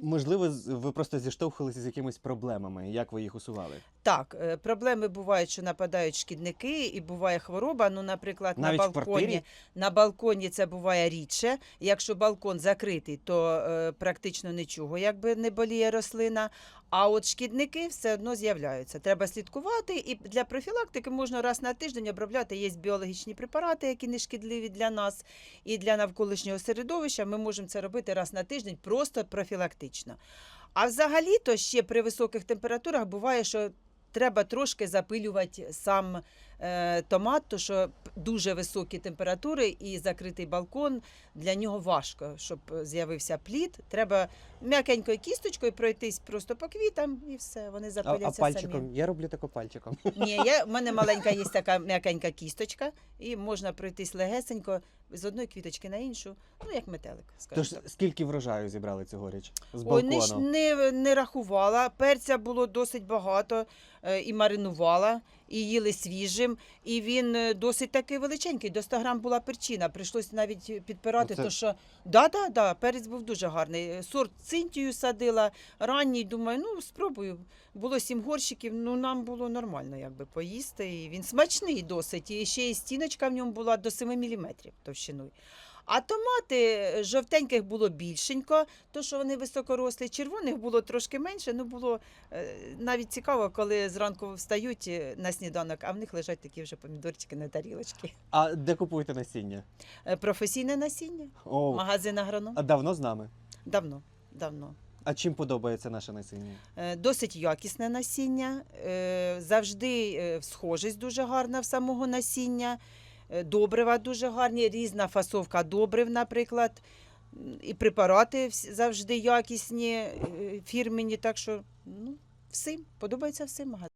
Можливо, ви просто зіштовхувалися з якимись проблемами. Як ви їх усували? Так, е, проблеми бувають, що нападають шкідники, і буває хвороба. Ну, наприклад, Навіть на балконі. На балконі це буває рідше. Якщо балкон закритий, то е, практично нічого, якби не боліє рослина. А от шкідники все одно з'являються. Треба слідкувати, і для профілактики можна раз на тиждень обробляти. Є біологічні препарати, які не шкідливі для нас і для навколишнього середовища. Ми можемо це робити раз на тиждень, просто профілактично. А взагалі-то ще при високих температурах буває, що треба трошки запилювати сам е, томат, то що дуже високі температури і закритий балкон для нього важко, щоб з'явився плід. Треба м'якенькою кісточкою пройтись просто по квітам і все. Вони запиляться а пальчиком? самі. Я роблю тако пальчиком. Ні, я, в мене маленька є така м'якенька кісточка, і можна пройтись легесенько з одної квіточки на іншу, ну як метелик. скажімо Тож так. скільки врожаю зібрали цьогоріч з Ой, не, балкону? не, не рахувала. Перця було досить багато е, і маринувала, і їли свіжим. І він е, досить такий величенький. До 100 грам була перчина. Прийшлось навіть підпирати, Оце- то що да, да, да, перець був дуже гарний. Е, Сорт цинтію садила ранній. Думаю, ну спробую. Було сім горщиків. Ну нам було нормально, якби поїсти. І він смачний досить. І ще й стіночка в ньому була до 7 мм товщиною. А томати е, жовтеньких було більшенько, то що вони високорослі, червоних було трошки менше. Ну було е, навіть цікаво, коли зранку встають е, на сніданок, а в них лежать такі вже помідорчики на тарілочки. А де купуєте насіння? Професійне насіння, О, магазин агроном. а давно з нами? Давно, давно. А чим подобається наше насіння? Досить якісне насіння, завжди схожість дуже гарна в самого насіння, добрива дуже гарні, різна фасовка добрив, наприклад. І препарати завжди якісні, е, фірмені, так що ну, всім, подобається всім магазин.